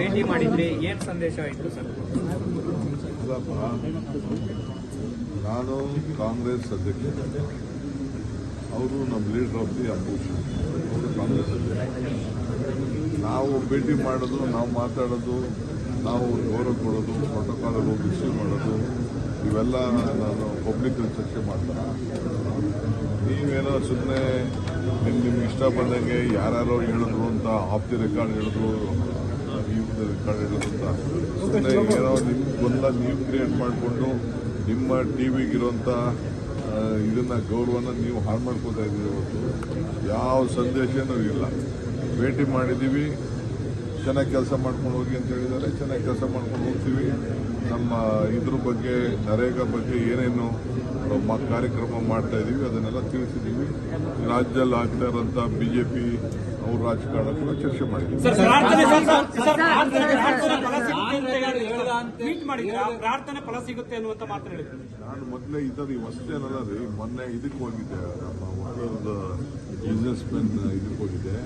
ಭೇಟಿ ಮಾಡಿದ್ರಿ, ಏನ್ ಸಂದೇಶ ಸರ್? ನಾನು ಕಾಂಗ್ರೆಸ್ ಅಧ್ಯಕ್ಷ. ಅವರು ನಮ್ಮ ಲೀಡರ್ ಆಫ್ ದಿ ಅಪೋಸಿಷನ್ ಅವರು ಕಾಂಗ್ರೆಸ್ ಅಧ್ಯಕ್ಷ. ನಾವು ಭೇಟಿ ಮಾಡೋದು, ನಾವು ಮಾತಾಡೋದು, ನಾವು ಗೌರವ ಕೊಡೋದು ಪ್ರೋಟೋಕಾಲ್ ಹೋಗಿ ಮಾಡೋದು, ಇವೆಲ್ಲ ನಾನು ಪಬ್ಲಿಕ್ ಚರ್ಚೆ ಮಾಡ್ತಾರೆ. ನೀವೇನೋ ಸುಮ್ಮನೆ ನಿಮ್ಮ ನಿಮ್ಗೆ ಇಷ್ಟ ಬಂದಂಗೆ ಯಾರ್ಯಾರೋ ಹೇಳಿದ್ರು ಅಂತ ದಿ ರೆಕಾರ್ಡ್ ಹೇಳಿದ್ರು ನಿಮ್ಗೆ ಗೊಂದಲ ನೀವು ಕ್ರಿಯೇಟ್ ಮಾಡಿಕೊಂಡು ನಿಮ್ಮ ಟಿ ವಿಗಿರುವಂಥ ಇದನ್ನ ಗೌರವನ ನೀವು ಹಾಳು ಮಾಡ್ಕೋತಾ ಇದ್ದೀರಿ ಇವತ್ತು ಯಾವ ಸಂದೇಶನೂ ಇಲ್ಲ. ಭೇಟಿ ಮಾಡಿದ್ದೀವಿ. ಚೆನ್ನಾಗಿ ಕೆಲಸ ಮಾಡ್ಕೊಂಡು ಹೋಗಿ ಅಂತ ಹೇಳಿದ್ದಾರೆ ಚೆನ್ನಾಗಿ ಕೆಲಸ ಮಾಡ್ಕೊಂಡು ಹೋಗ್ತೀವಿ ನಮ್ಮ ಇದ್ರ ಬಗ್ಗೆ ನರೇಗಾ ಬಗ್ಗೆ ಏನೇನು ಕಾರ್ಯಕ್ರಮ ಮಾಡ್ತಾ ಇದ್ದೀವಿ ಅದನ್ನೆಲ್ಲ ತಿಳಿಸಿದ್ದೀವಿ ರಾಜ್ಯದಲ್ಲಿ ಆಗ್ತಾ ಇರೋಂಥ ಬಿಜೆಪಿ ಅವ್ರ ರಾಜಕಾರಣ ಕೂಡ ಚರ್ಚೆ ಮಾಡಿದ್ದೀವಿ ಟ್ವೀಟ್ ಮಾಡಿದ್ರೆ ಪ್ರಾರ್ಥನೆ ಫಲ ಸಿಗುತ್ತೆ ಅನ್ನುವಂತ ಮಾತು ಹೇಳಿದ್ರು ನಾನು ಮೊದಲೇ ಇದ್ದದ್ದು ಹೊಸದೇನಲ್ಲ ರೀ ಮೊನ್ನೆ ಇದಕ್ಕೆ ಹೋಗಿದ್ದೆ ನಮ್ಮ ಒಂದು ಬಿಸ್ನೆಸ್ ಮೆನ್ ಇದಕ್ಕೆ ಹೋಗಿದ್ದೆ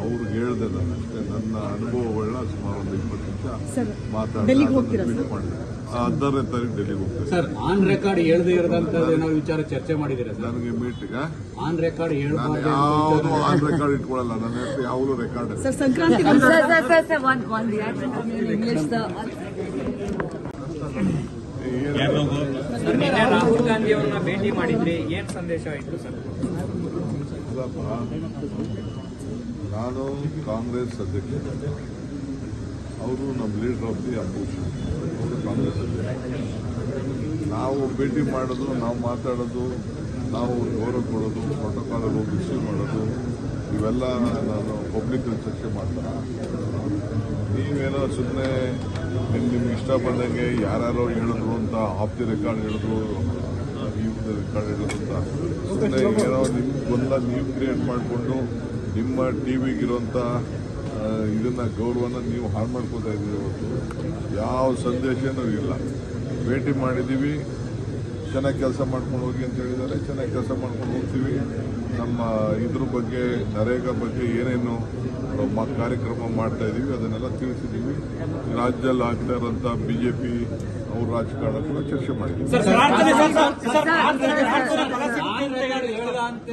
ಅವ್ರಿಗೆ ಹೇಳ್ದೆ ನಾನು ಅಷ್ಟೇ ನನ್ನ ಅನುಭವಗಳನ್ನ ಸುಮಾರು ಒಂದು ಇಪ್ಪತ್ತು ಸರ್, ನಿಮಿಷ ಮಾತಾಡಿ ಡೆಲ್ಲಿಗೆ ಹೋಗ್ತೀರಾ ಟ್ವೀಟ್ ಮಾಡಿದೆ ಹದಿನಾರನೇ ತಾರೀಕು ಡೆಲ್ಲಿಗೆ ಹೋಗ್ತೇನೆ ಸರ್ ಆನ್ ರೆಕಾರ್ಡ್ ಹೇಳದೆ ಇರದಂತ ನಾವು ವಿಚಾರ ಚರ್ಚೆ ಮಾಡಿದ್ದೀರಾ ಸರ್ ನನಗೆ ಮೀಟಿಂಗ್ ಆನ್ ರೆಕಾರ್ಡ್ ನಾನು ಹೇಳ್ಬಾರ್ದು ಯಾವುದು ಆನ್ ರೆಕಾರ್ಡ್ ಇಟ್ಕೊಳ್ಳಲ್ಲ ನನ್ನ ಹೆಸರು ಯಾವಾಗಲೂ ರೆಕಾರ್ಡ್ ಸರ್ ಸಂಕ್ರಾಂತಿ ರಾಹುಲ್ ಗಾಂಧಿ ಅವರನ್ನ ಭೇಟಿ ಮಾಡಿದ್ರಿ. ಏನ್ ಸಂದೇಶ ಇತ್ತು ಸರ್? ನಾನು ಕಾಂಗ್ರೆಸ್ ಅಧ್ಯಕ್ಷ. ಅವರು ನಮ್ಮ ಲೀಡರ್ ಆಫ್ ದಿ ಅಪೋಸಿಷನ್ ಅವರು ಕಾಂಗ್ರೆಸ್ ಅಧ್ಯಕ್ಷ. ನಾವು ಭೇಟಿ ಮಾಡೋದು ನಾವು ಮಾತಾಡೋದು ನಾವು ಗೌರವ ಕೊಡೋದು ಪ್ರೋಟೋಕಾಲ್ ಹೋಗಿ ರಿಸೀವ್ ಮಾಡೋದು ಇವೆಲ್ಲ ನಾನು ಪಬ್ಲಿಕ್ ಚರ್ಚೆ ಮಾಡ್ತಾರೆ ನೀವೇನೋ ಸುಮ್ಮನೆ ನಿಮ್ಮ ನಿಮ್ಗೆ ಇಷ್ಟ ಬಂದಂಗೆ ಯಾರ್ಯಾರೋ ಹೇಳಿದ್ರು ಅಂತ ಆಪ್ತಿ ರೆಕಾರ್ಡ್ ಹೇಳಿದ್ರು ರೆಕಾರ್ಡ್ ಹೇಳಿದ್ರು ಅಂತ. ಸುಮ್ಮನೆ ಏನೋ ನಿಮ್ಗೆ ಗೊಂದಲ ನೀವು ಕ್ರಿಯೇಟ್ ಮಾಡಿಕೊಂಡು ನಿಮ್ಮ ಟಿ ವಿಗಿರುವಂಥ ಇದನ್ನ ಗೌರವನ ನೀವು ಹಾಳು ಮಾಡ್ಕೋತಾ ಇದ್ದೀರಿ ಇವತ್ತು ಯಾವ ಸಂದೇಶನೂ ಇಲ್ಲ. ಭೇಟಿ ಮಾಡಿದ್ದೀವಿ. ಚೆನ್ನಾಗಿ ಕೆಲಸ ಮಾಡ್ಕೊಂಡು ಹೋಗಿ ಅಂತ ಹೇಳಿದ್ದಾರೆ ಚೆನ್ನಾಗಿ ಕೆಲಸ ಮಾಡ್ಕೊಂಡು ಹೋಗ್ತೀವಿ ನಮ್ಮ ಇದ್ರ ಬಗ್ಗೆ ನರೇಗಾ ಬಗ್ಗೆ ಏನೇನು ಕಾರ್ಯಕ್ರಮ ಮಾಡ್ತಾ ಇದ್ದೀವಿ ಅದನ್ನೆಲ್ಲ ತಿಳಿಸಿದ್ದೀವಿ ರಾಜ್ಯದಲ್ಲಿ ಆಗ್ತಾ ಇರೋಂಥ ಬಿಜೆಪಿ ಅವ್ರ ರಾಜಕಾರಣ ಕೂಡ ಚರ್ಚೆ ಮಾಡಿದ್ದೀವಿ ಸರ್ ಪ್ರಾರ್ಥನೆ ಸರ್, ಸರ್, ಸರ್, ಪ್ರಾರ್ಥನೆ ಪ್ರಾರ್ಥನೆ ಫಲ ಸಿಗುತ್ತೆ ಅಂತ ಹೇಳಿ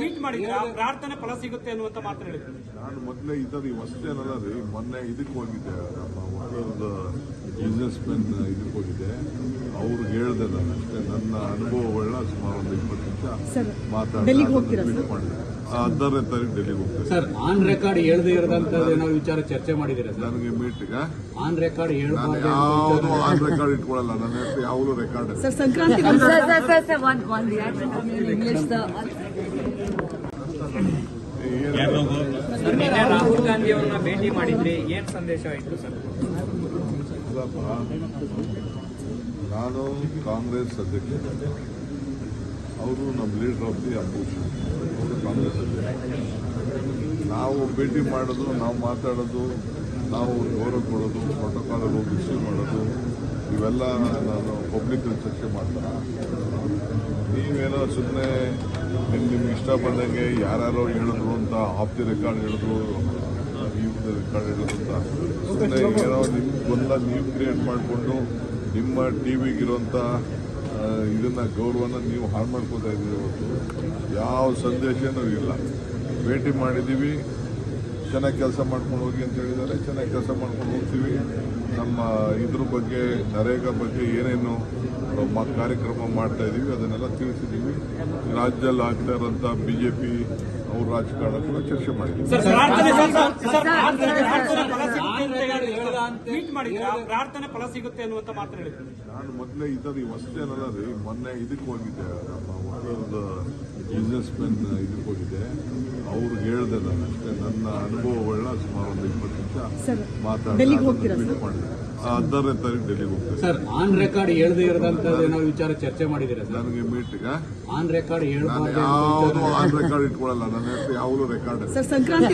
ಟ್ವೀಟ್ ಮಾಡಿದ್ರೆ ಪ್ರಾರ್ಥನೆ ಫಲ ಸಿಗುತ್ತೆ ಅನ್ನುವಂತ ಮಾತು ಹೇಳಿದ್ರು. ನಾನು ಮೊದಲೇ ಇದ್ದದ್ದು ಹೊಸದೇನಲ್ಲ ರೀ ಮೊನ್ನೆ ಇದಕ್ಕೆ ಹೋಗಿದ್ದೆ ನಮ್ಮ ಒಂದು ಬಿಸ್ನೆಸ್ ಮೆನ್ ಇದಕ್ಕೆ ಹೋಗಿದ್ದೆ. ಅವ್ರಿಗೆ ಹೇಳಿದೆ ನಾನು ಅಷ್ಟೇ ನನ್ನ ಅನುಭವಗಳನ್ನ ಸುಮಾರು ಒಂದು ಇಪ್ಪತ್ತು ನಿಮಿಷ ಮಾತಾಡಿ ಡೆಲ್ಲಿಗೆ ಹೋಗ್ತೀರಾ ಟ್ವೀಟ್ ಮಾಡಿದೆ ಹದಿನಾರನೇ ತಾರೀಕು ಡೆಲ್ಲಿಗೆ ಹೋಗ್ತೇನೆ ಸರ್ ಆನ್ ರೆಕಾರ್ಡ್ ಹೇಳದೇ ಇರದಂತದೇನೋ ಏನೋ ವಿಚಾರ ಚರ್ಚೆ ಮಾಡಿದ್ದೀರಾ ಸರ್? ನನಗೆ ಮೀಟಿಂಗ್ ಆನ್ ರೆಕಾರ್ಡ್ ನಾನು ಹೇಳ್ಬಾರ್ದು ಯಾವುದು ಆನ್ ರೆಕಾರ್ಡ್ ಇಟ್ಕೊಳ್ಳಲ್ಲ ನನ್ನ ಹೆಸರು ಯಾವಾಗಲೂ ರೆಕಾರ್ಡ್ ಸರ್ ಸಂಕ್ರಾಂತಿ ನಿನ್ನೆ ರಾಹುಲ್ ಗಾಂಧಿ ಭೇಟಿ ಮಾಡಿದ್ರಿ. ಏನ್ ಸಂದೇಶ ಇತ್ತು ಸರ್? ನಾನು ಕಾಂಗ್ರೆಸ್ ಅಧ್ಯಕ್ಷ. ಅವರು ನಮ್ಮ leader of the opposition. Congress ಅಧ್ಯಕ್ಷ. ನಾವು ಭೇಟಿ ಮಾಡೋದು, ನಾವು ಮಾತಾಡೋದು, ನಾವು ಗೌರವ ಕೊಡೋದು ಪ್ರೋಟೋಕಾಲ್ ಹೋಗಿ ರಿಸೀವ್ ಮಾಡೋದು, ಇವೆಲ್ಲ ನಾನು ಪಬ್ಲಿಕ್ ಚರ್ಚೆ ಮಾಡ್ತಾರೆ ನೀವೇನೋ ಸುಮ್ಮನೆ ನಿಮ್ಗೆ ನಿಮ್ಗೆ ಇಷ್ಟ ಬಂದಂಗೆ ಯಾರ್ಯಾರೋ ಹೇಳಿದ್ರು ಅಂತ ಆಫ್ ದಿ ರೆಕಾರ್ಡ್ ಹೇಳಿದ್ರು ನೀವು ರೆಕಾರ್ಡ್ ಹೇಳಿದ್ರು ಅಂತ. ಸುಮ್ಮನೆ ಏನೋ ನಿಮ್ಗೆ ಬಂದ ನೀವು ಕ್ರಿಯೇಟ್ ಮಾಡಿಕೊಂಡು ನಿಮ್ಮ ಟಿ ವಿಗಿರುವಂಥ ಇದನ್ನ ಗೌರವನ ನೀವು ಹಾಳು ಮಾಡ್ಕೋತಾ ಇದ್ದೀರಿ ಇವತ್ತು ಯಾವ ಸಂದೇಶನೂ ಇಲ್ಲ. ಭೇಟಿ ಮಾಡಿದ್ದೀವಿ ಚೆನ್ನಾಗಿ ಕೆಲಸ ಮಾಡ್ಕೊಂಡು ಹೋಗಿ ಅಂತ ಹೇಳಿದ್ದಾರೆ ಚೆನ್ನಾಗಿ ಕೆಲಸ ಮಾಡ್ಕೊಂಡು ಹೋಗ್ತೀವಿ ನಮ್ಮ ಇದ್ರ ಬಗ್ಗೆ ನರೇಗಾ ಬಗ್ಗೆ ಏನೇನು ಕಾರ್ಯಕ್ರಮ ಮಾಡ್ತಾ ಇದ್ದೀವಿ ಅದನ್ನೆಲ್ಲ ತಿಳಿಸಿದ್ದೀವಿ ರಾಜ್ಯದಲ್ಲಿ ಆಗ್ತಾ ಇರೋಂಥ ಬಿಜೆಪಿ ಅವ್ರ ರಾಜಕಾರಣ ಕೂಡ ಚರ್ಚೆ ಮಾಡಿದ್ದೀವಿ ಟ್ವೀಟ್ ಆ ಪ್ರಾರ್ಥನೆ ಫಲ ಸಿಗುತ್ತೆ ಅನ್ನುವಂತ ಮಾತು ಹೇಳಿದ್ರು. ನಾನು ಮೊದಲೇ ಇದ್ದದ್ದು ಹೊಸದೇನಲ್ಲ ರೀ ಮೊನ್ನೆ ಇದಕ್ಕೆ ಹೋಗಿದ್ದೆ ವಕೀಲದ ಬಿಸ್ನೆಸ್ ಮೆನ್ ಇದಕ್ಕೆ ಹೋಗಿದ್ದೆ. ಅವ್ರಿಗೆ ಹೇಳ್ದೆ ನಾನು ಅಷ್ಟೇ ನನ್ನ ಅನುಭವಗಳನ್ನ ಸುಮಾರು ಒಂದು ಇಪ್ಪತ್ತು ನಿಮಿಷ ಮಾತಾಡಿ ಡೆಲ್ಲಿಗೆ ಹೋಗ್ತೀರಾ ಟ್ವೀಟ್ ಮಾಡಿದೆ ಹದಿನಾರನೇ ತಾರೀಕು ಡೆಲ್ಲಿಗೆ ಹೋಗ್ತೇನೆ. ಸರ್ ಆನ್ ರೆಕಾರ್ಡ್ ಹೇಳದೇ ಇರದಂತ ಏನೋ ವಿಚಾರ ಚರ್ಚೆ ಮಾಡಿದಿರ ಸರ್? ನನಗೆ ಮೀಟಿಂಗ್ ಆನ್ ರೆಕಾರ್ಡ್ ಹೇಳ್ಬಾರ್ದು ಯಾವುದು ಆನ್ ರೆಕಾರ್ಡ್ ಇಟ್ಕೊಳ್ಳಲ್ಲ ನನ್ನ ಹೆಸರು ಯಾವಾಗಲೂ ರೆಕಾರ್ಡ್ ಸರ್ ಸಂಕ್ರಾಂತಿ